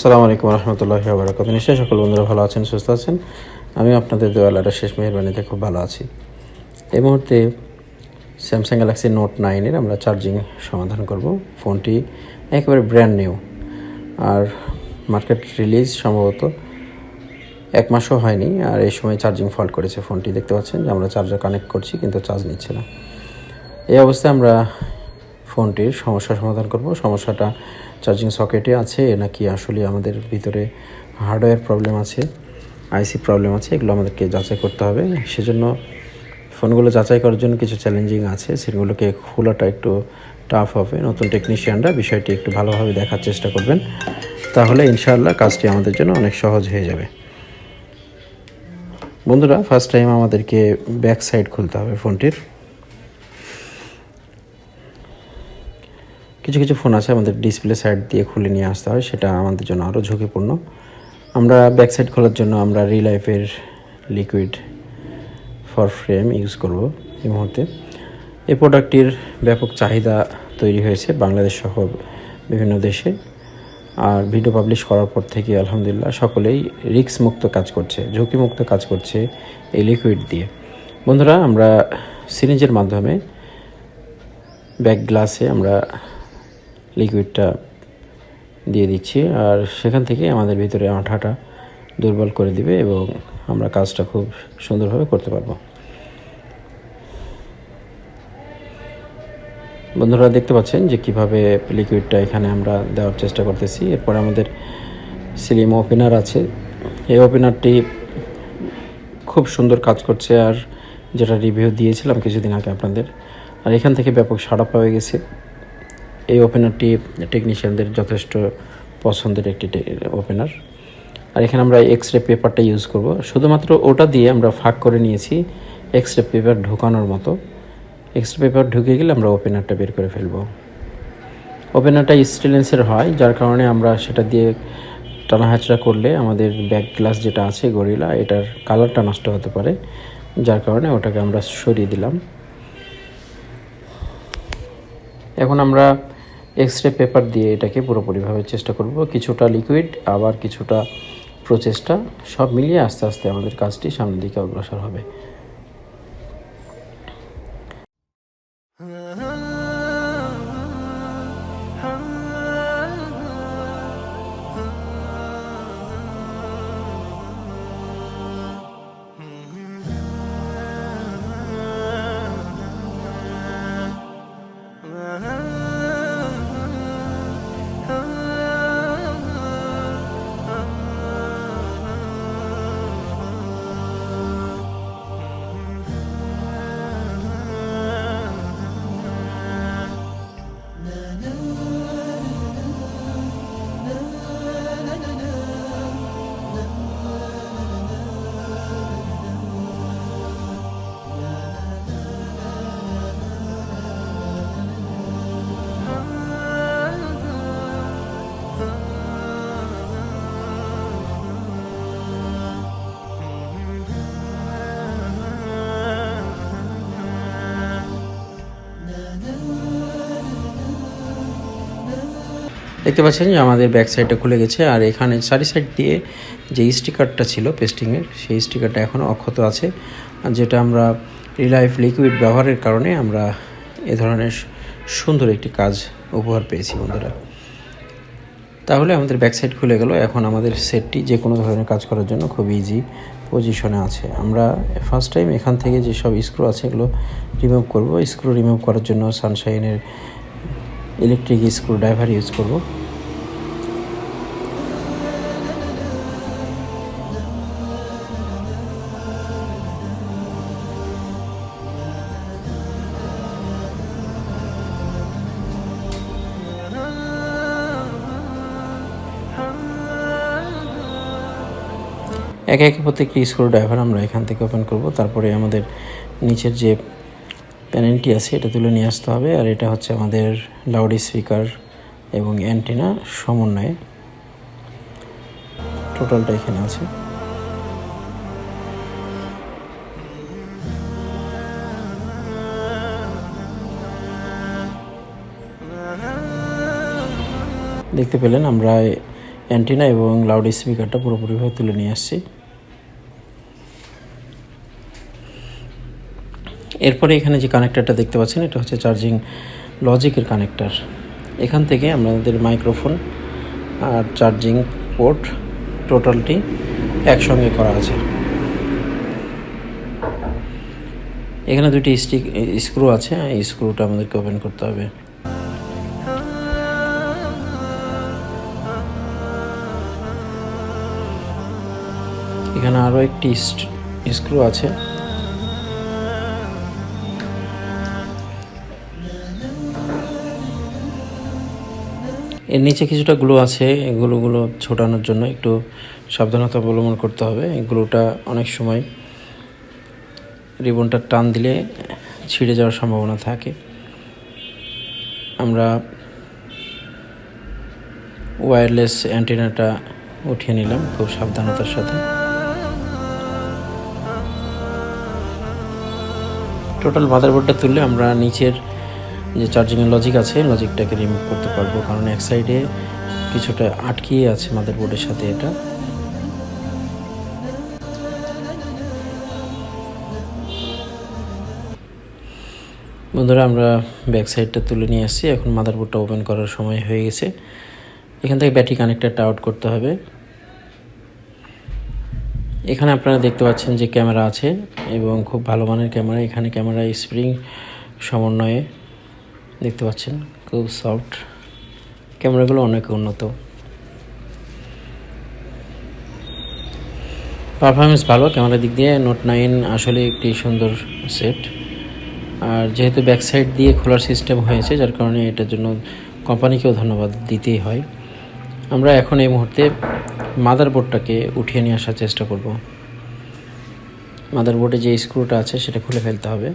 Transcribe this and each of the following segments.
আসসালামু আলাইকুম রহমতুল্লাহ বারাকাত নিশ্চয়ই সকল বন্ধুরা ভালো আছেন, সুস্থ আছেন? আমি আপনাদের দেওয়ালাটা শেষ মেহরবানিতে খুব ভালো আছি। এই মুহূর্তে স্যামসাং গ্যালাক্সি নোট নাইনের আমরা চার্জিং সমাধান করব। ফোনটি একেবারে ব্র্যান্ড নিউ আর মার্কেট রিলিজ সম্ভবত এক মাসও হয়নি, আর এই সময় চার্জিং ফল্ট করেছে ফোনটি। দেখতে পাচ্ছেন যে আমরা চার্জার কানেক্ট করছি, কিন্তু চার্জ নিচ্ছে না। এই অবস্থায় আমরা ফোনটির সমস্যা সমাধান করব। সমস্যাটা চার্জিং সকেটে আছে, নাকি আসলে আমাদের ভিতরে হার্ডওয়্যার প্রবলেম আছে আইসি প্রবলেম আছে, এগুলো আমাদেরকে যাচাই করতে হবে। সেজন্য ফোনগুলো যাচাই করার জন্য কিছু চ্যালেঞ্জিং আছে, সেগুলোকে খোলাটা একটু টাফ হবে। নতুন টেকনিশিয়ানরা বিষয়টি একটু ভালোভাবে দেখার চেষ্টা করবেন, তাহলে ইনশাআল্লাহ কাজটি আমাদের জন্য অনেক সহজ হয়ে যাবে। বন্ধুরা ফার্স্ট টাইম আমাদেরকে ব্যাক সাইড খুলতে হবে ফোনটির। কিছু কিছু ফোন আছে আমাদের ডিসপ্লে সাইড দিয়ে খুলে নিয়ে আসতে হয়, সেটা আমাদের জন্য আরও ঝুঁকিপূর্ণ। আমরা ব্যাক সাইড খোলার জন্য আমরা রিলাইফের লিকুইড ফর ফ্রেম ইউজ করব এই মুহূর্তে। এই প্রোডাক্টটির ব্যাপক চাহিদা তৈরি হয়েছে বাংলাদেশ সহ বিভিন্ন দেশে। আর ভিডিও পাবলিশ করার পর থেকে আলহামদুলিল্লাহ সকলেই রিস্ক মুক্ত কাজ করছে ঝুঁকিমুক্ত কাজ করছে এই লিকুইড দিয়ে। বন্ধুরা, আমরা সিরিঞ্জের মাধ্যমে ব্যাক গ্লাসে আমরা লিকুইডটা দিয়ে দিচ্ছি। আর সেখান থেকে আমাদের ভিতরে আঠাটা দুর্বল করে দিবে এবং আমরা কাজটা খুব সুন্দরভাবে করতে পারব। বন্ধুরা, দেখতে পাচ্ছেন যে কীভাবে লিকুইডটা এখানে আমরা দেওয়ার চেষ্টা করতেছি। এরপর আমাদের সিলিম ওপেনার আছে। এই ওপেনারটি খুব সুন্দর কাজ করছে। আর যেটা রিভিউ দিয়েছিলাম কিছুদিন আগে আপনাদের, আর এখান থেকে ব্যাপক সাড়া পাওয়া গেছে। এই ওপেনারটি টেকনিশিয়ানদের যথেষ্ট পছন্দের একটি ওপেনার। আর এখানে আমরা এক্স রে পেপারটা ইউজ করব। শুধুমাত্র ওটা দিয়ে আমরা ফাঁক করে নিয়েছি এক্স রে পেপার ঢোকানোর মতো। এক্স রে পেপার ঢুকে গেলে আমরা ওপেনারটা বের করে ফেলব। ওপেনারটা স্টেলেন্সের হয়, যার কারণে আমরা সেটা দিয়ে টানা হাঁচড়া করলে আমাদের ব্যাক গ্লাস যেটা আছে গরিলা এটার কালারটা নষ্ট হতে পারে, যার কারণে ওটাকে আমরা সরিয়ে দিলাম। এখন আমরা এক্স রে পেপার দিয়ে এটাকে পুরোপুরিভাবে চেষ্টা করব। কিছুটা লিকুইড আবার কিছুটা প্রচেষ্টা, সব মিলিয়ে আস্তে আস্তে আমাদের কাজটি সামনের দিকে অগ্রসর হবে। দেখতে পাচ্ছেন যে আমাদের ব্যাক সাইডটা খুলে গেছে, আর এখানে চারি সাইড দিয়ে যে স্টিকারটা ছিল পেস্টিংয়ের, সেই স্টিকারটা এখনও অক্ষত আছে। যেটা আমরা রিলাইফ লিকুইড ব্যবহারের কারণে আমরা এ ধরনের সুন্দর একটি কাজ উপহার পেয়েছি বন্ধুরা। তাহলে আমাদের ব্যাক সাইড খুলে গেল। এখন আমাদের সেটটি যে কোনো ধরনের কাজ করার জন্য খুব ইজি পজিশনে আছে। আমরা ফার্স্ট টাইম এখান থেকে যেসব স্ক্রু আছে এগুলো রিমুভ করব। স্ক্রু রিমুভ করার জন্য সানশাইনের ইলেকট্রিক স্ক্রু ড্রাইভার ইউজ করব। একে একে প্রত্যেকটি স্ক্রু ড্রাইভার আমরা এখান থেকে ওপেন করব। তারপরে আমাদের নিচের যে প্যানেলটি আছে, এটা তুলে নিয়ে আসতে হবে। আর এটা হচ্ছে আমাদের লাউড স্পিকার এবং অ্যান্টিনা সমন্বয়ে। টোটালটা এখানে আছে। দেখতে পেলেন, আমরা অ্যান্টিনা এবং লাউড স্পিকারটা পুরোপুরিভাবে তুলে নিয়ে আসছি। এরপরে এখানে যে কানেক্টারটা দেখতে পাচ্ছেন, এটা হচ্ছে চার্জিং লজিকের কানেক্টার এখান থেকে আমাদের মাইক্রোফোন আর চার্জিং পোর্ট টোটালটি একসঙ্গে করা আছে। এখানে দুটি স্টিক স্ক্রু আছে, এই স্ক্রুটা আমাদেরকে ওপেন করতে হবে। এখানে আরও একটি স্ক্রু আছে। এর নিচে কিছুটা গ্লো আছে এগুলোগুলো ছোটানোর জন্য একটু সাবধানতা অবলম্বন করতে হবে। এগুলোটা অনেক সময় রিবনটা টান দিলে ছিঁড়ে যাওয়ার সম্ভাবনা থাকে। আমরা ওয়্যারলেস অ্যান্টেনাটা উঠিয়ে নিলাম খুব সাবধানতার সাথে। টোটাল মাদারবোর্ডটা তুললে আমরা নিচের যে চার্জিংয়ের লজিক আছে লজিকটাকে রিমুভ করতে পারব। কারণ এক সাইডে কিছুটা আটকিয়ে আছে মাদারবোর্ডের সাথে এটা। বন্ধুরা, আমরা ব্যাক সাইডটা তুলে নিয়ে আসছি। এখন মাদারবোর্ডটা ওপেন করার সময় হয়ে গেছে। এখান থেকে ব্যাটারি কানেক্টারটা আউট করতে হবে। এখানে আপনারা দেখতে পাচ্ছেন যে ক্যামেরা আছে এবং খুব ভালো মানের ক্যামেরা। এখানে ক্যামেরা স্প্রিং সমন্বয়ে দেখতে পাচ্ছেন, খুব সফট ক্যামেরাগুলো অনেক উন্নত। পারফরমেন্স ভালো ক্যামেরার দিক দিয়ে নোট নাইন আসলে একটি সুন্দর সেট আর যেহেতু ব্যাক সাইড দিয়ে খোলার সিস্টেম হয়েছে, যার কারণে এটার জন্য কোম্পানিকেও ধন্যবাদ দিতেই হয়। আমরা এখন এই মুহূর্তে মাদারবোর্ডটাকে উঠিয়ে নিয়ে আসার চেষ্টা করব। মাদারবোর্ডে যে স্ক্রুটা আছে, সেটা খুলে ফেলতে হবে।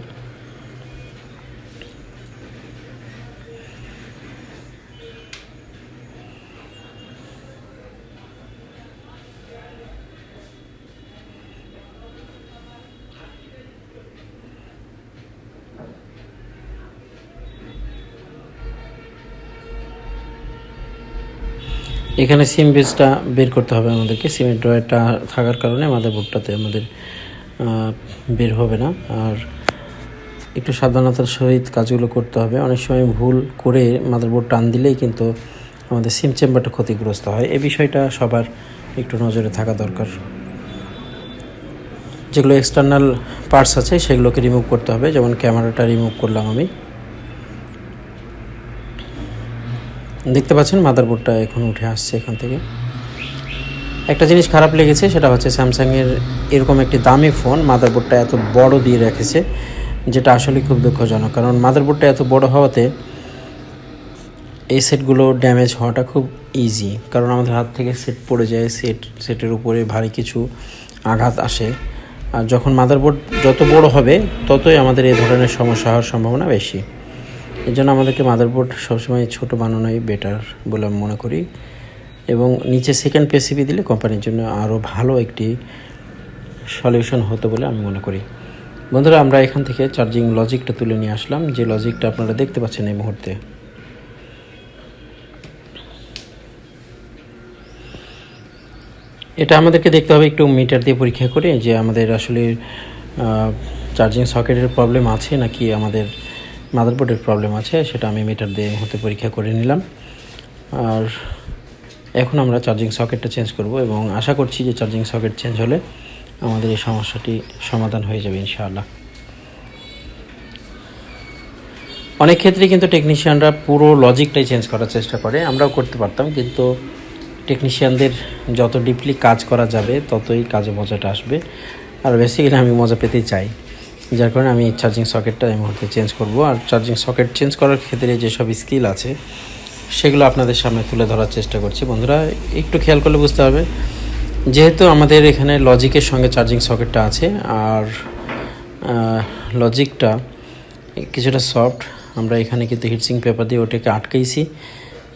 এখানে সিম বেসটা বের করতে হবে আমাদেরকে। সিমের ড্রয়ারটা থাকার কারণে আমাদের বোর্ডটাতে আমাদের বের হবে না। আর একটু সাবধানতার সহিত কাজগুলো করতে হবে। অনেক সময় ভুল করে মাদারবোর্ড টান দিলেই কিন্তু আমাদের সিম চেম্বারটা ক্ষতিগ্রস্ত হয়। এই বিষয়টা সবার একটু নজরে থাকা দরকার। যেগুলো এক্সটার্নাল পার্টস আছে, সেগুলোকে রিমুভ করতে হবে। যেমন ক্যামেরাটা রিমুভ করলাম আমি। দেখতে পাচ্ছেন মাদারবোর্ডটা এখন উঠে আসছে এখান থেকে। একটা জিনিস খারাপ লেগেছে, সেটা হচ্ছে স্যামসাংয়ের এরকম একটি দামি ফোন মাদারবোর্ডটা এত বড় দিয়ে রেখেছে, যেটা আসলে খুব দুঃখজনক। কারণ মাদারবোর্ডটা এত বড় হওয়াতে এই সেটগুলো ড্যামেজ হওয়াটা খুব ইজি কারণ আমাদের হাত থেকে সেট পড়ে যায় সেট সেটের উপরে ভারী কিছু আঘাত আসে। আর যখন মাদারবোর্ড যত বড় হবে, ততই আমাদের এই ধরনের সমস্যা হওয়ার সম্ভাবনা বেশি। এর জন্য আমাদেরকে মাদারবোর্ড সবসময় ছোট বানানোই বেটার বলে আমি মনে করি। এবং নিচে সেকেন্ড পেসিপি দিলে কোম্পানির জন্য আরও ভালো একটি সলিউশন হতো বলে আমি মনে করি। বন্ধুরা, আমরা এখান থেকে চার্জিং লজিকটা তুলে নিয়ে আসলাম। যে লজিকটা আপনারা দেখতে পাচ্ছেন এই মুহূর্তে। এটা আমাদেরকে দেখতে হবে একটু মিটার দিয়ে পরীক্ষা করে যে আমাদের আসলে চার্জিং সকেটের প্রবলেম আছে নাকি আমাদের মাদারবোর্ডের প্রবলেম আছে, সেটা আমি মিটার দিয়ে হতে পরীক্ষা করে নিলাম। আর এখন আমরা চার্জিং সকেটটা চেঞ্জ করব এবং আশা করছি যে চার্জিং সকেট চেঞ্জ হলে আমাদের এই সমস্যাটি সমাধান হয়ে যাবে ইনশাআল্লাহ। অনেক ক্ষেত্রে কিন্তু টেকনিশিয়ানরা পুরো লজিকটাই চেঞ্জ করার চেষ্টা করে, আমরাও করতে পারতাম, কিন্তু টেকনিশিয়ানদের যত ডিপলি কাজ করা যাবে, ততই কাজে মজাটা আসবে। আর বেসিক্যালি আমি মজা পেতেই চাই। যার কারণে আমি চার্জিং সকেটটা এই মুহূর্তে চেঞ্জ করব। আর চার্জিং সকেট চেঞ্জ করার ক্ষেত্রে যেসব স্কিল আছে, সেগুলো আপনাদের সামনে তুলে ধরার চেষ্টা করছি। বন্ধুরা, একটু খেয়াল করলে বুঝতে হবে, যেহেতু আমাদের এখানে লজিকের সঙ্গে চার্জিং সকেটটা আছে, আর লজিকটা কিছুটা সফট আমরা এখানে কিন্তু হিটসিং পেপার দিয়ে ওটাকে আটকাইছি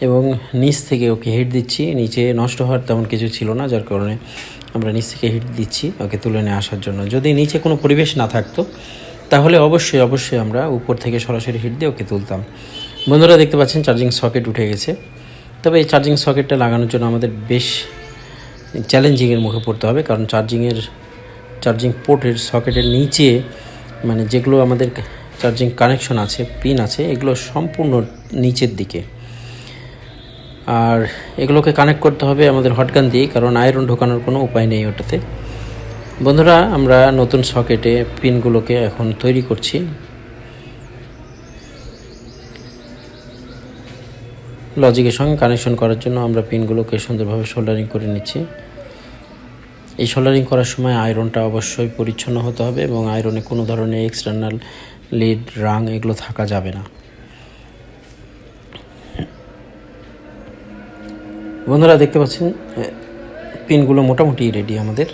এবং নিচ থেকে ওকে হিট দিচ্ছি। নিচে নষ্ট হওয়ার তেমন কিছু ছিল না, যার কারণে আমরা নিচ থেকে হিট দিচ্ছি ওকে তুলে নিয়ে আসার জন্য। যদি নিচে কোনো পরিবেশ না থাকতো, তাহলে অবশ্যই অবশ্যই আমরা উপর থেকে সরাসরি হিট দিয়ে ওকে তুলতাম। বন্ধুরা, দেখতে পাচ্ছেন চার্জিং সকেট উঠে গেছে। তবে এই চার্জিং সকেটটা লাগানোর জন্য আমাদের বেশ চ্যালেঞ্জিংয়ের মুখে পড়তে হবে, কারণ চার্জিংয়ের চার্জিং পোর্টের সকেটের নিচে মানে যেগুলো আমাদের চার্জিং কানেকশন আছে পিন আছে, এগুলো সম্পূর্ণ নিচের দিকে। আর এগুলোকে কানেক্ট করতে হবে আমাদের হটগান দিয়ে, কারণ আয়রন ঢোকানোর কোনো উপায় নেই ওটাতে। বন্ধুরা, আমরা নতুন সকেটে পিনগুলোকে এখন তৈরি করছি। লজিকের সঙ্গে কানেকশন করার জন্য আমরা পিনগুলোকে সুন্দরভাবে সোল্ডারিং করে নিচ্ছি। এই সোল্ডারিং করার সময় আয়রনটা অবশ্যই পরিচ্ছন্ন হতে হবে এবং আয়রনে কোনো ধরনের এক্সটার্নাল লিড রাং এগুলো থাকা যাবে না। বন্ধুরা দেখতে পাচ্ছেন পিনগুলো মোটামুটি রেডি আমাদের।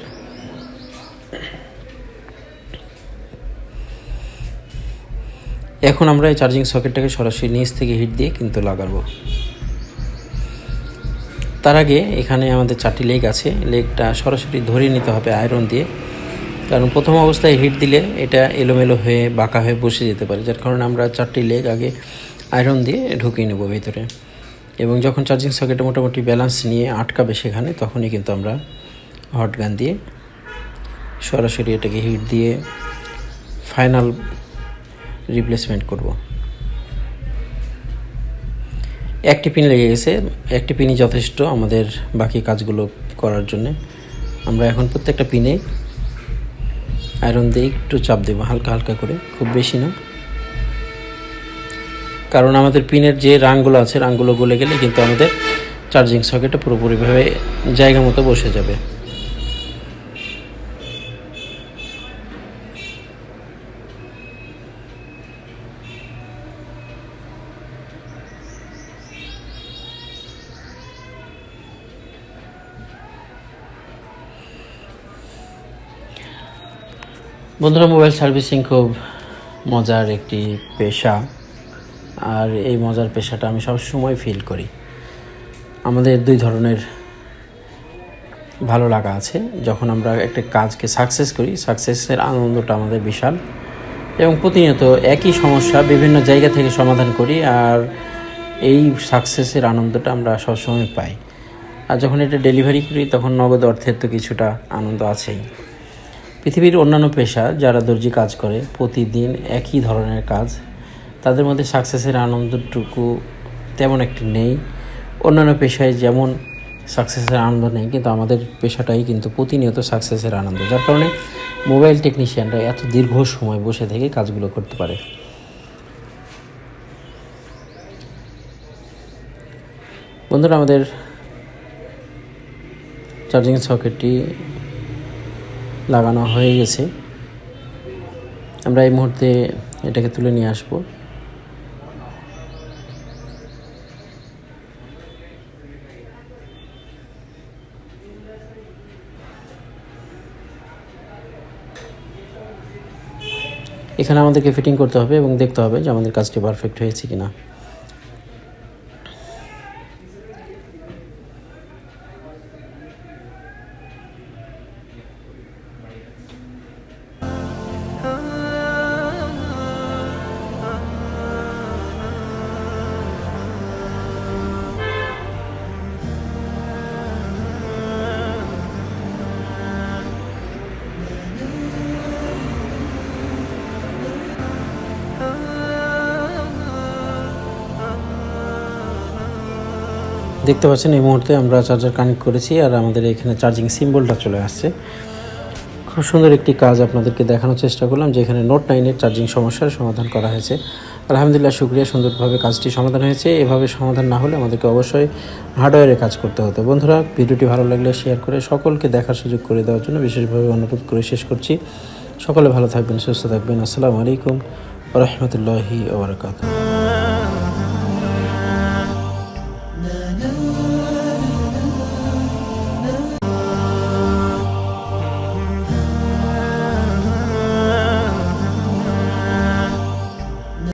এখন আমরা এই চার্জিং সকেটটাকে সরাসরি নিচ থেকে হিট দিয়ে কিন্তু লাগাবো। তার আগে এখানে আমাদের চারটি লেগ আছে। লেগটা সরাসরি ধরে নিতে হবে আয়রন দিয়ে। কারণ প্রথম অবস্থায় হিট দিলে এটা এলোমেলো হয়ে বাঁকা হয়ে বসে যেতে পারে। যার কারণে আমরা চারটি লেগ আগে আয়রন দিয়ে ঢুকিয়ে নেব ভিতরে। এবং যখন চার্জিং সকেটে মোটামুটি ব্যালেন্স নিয়ে আটকাবে সেখানে, তখনই কিন্তু আমরা হট গান দিয়ে সরাসরি এটাকে হিট দিয়ে ফাইনাল রিপ্লেসমেন্ট করব। একটি পিন লেগে গেছে। একটি পিনই যথেষ্ট আমাদের বাকি কাজগুলো করার জন্যে। আমরা এখন প্রত্যেকটা পিনে আয়রন দিয়ে একটু চাপ দেবো, হালকা হালকা করে, খুব বেশি না। কারণ আমাদের পিনের যে রাংগুলো আছে রাংগুলো গলে গেলে কিন্তু আমাদের চার্জিং সকেটটা পুরোপুরিভাবে জায়গা মতো বসে যাবে। বন্ধুরা মোবাইল সার্ভিসিং খুব মজার একটি পেশা। আর এই মজার পেশাটা আমি সবসময় ফিল করি। আমাদের দুই ধরনের ভালো লাগা আছে। যখন আমরা একটা কাজকে সাকসেস করি সাকসেসের আনন্দটা আমাদের বিশাল এবং প্রতিনিয়ত একই সমস্যা বিভিন্ন জায়গা থেকে সমাধান করি আর এই সাকসেসের আনন্দটা আমরা সবসময় পাই। আর যখন এটা ডেলিভারি করি, তখন নগদ অর্থের তো কিছুটা আনন্দ আছেই। পৃথিবীর অন্যান্য পেশা যারা দর্জি কাজ করে, প্রতিদিন একই ধরনের কাজ তাদের মধ্যে সাকসেসের আনন্দটুকু তেমন একটি নেই। অন্যান্য পেশায় যেমন সাকসেসের আনন্দ নেই, কিন্তু আমাদের পেশাটাই কিন্তু প্রতিনিয়ত সাকসেসের আনন্দ, যার কারণে মোবাইল টেকনিশিয়ানরা এত দীর্ঘ সময় বসে থেকে কাজগুলো করতে পারে। বন্ধুরা, আমাদের চার্জিং সকেটটি লাগানো হয়ে গেছে। আমরা এই মুহূর্তে এটাকে তুলে নিয়ে আসব। এখানে আমাদেরকে ফিটিং করতে হবে এবং দেখতে হবে যে আমাদের কাজটি পারফেক্ট হয়েছে কিনা। দেখতে পাচ্ছেন, এই মুহূর্তে আমরা চার্জার কানেক্ট করেছি আর আমাদের এখানে চার্জিং সিম্বলটা চলে আসছে। খুব সুন্দর একটি কাজ আপনাদেরকে দেখানোর চেষ্টা করলাম যে এখানে নোট নাইনের চার্জিং সমস্যার সমাধান করা হয়েছে। আলহামদুলিল্লাহ, শুক্রিয়া, সুন্দরভাবে কাজটি সমাধান হয়েছে। এভাবে সমাধান না হলে আমাদেরকে অবশ্যই হার্ডওয়্যারে কাজ করতে হতো। বন্ধুরা, ভিডিওটি ভালো লাগলে শেয়ার করে সকলকে দেখার সুযোগ করে দেওয়ার জন্য বিশেষভাবে অনুরোধ করে শেষ করছি। সকলে ভালো থাকবেন, সুস্থ থাকবেন। আসসালামু আলাইকুম রহমতুল্লাহি ওবরাকাতুহ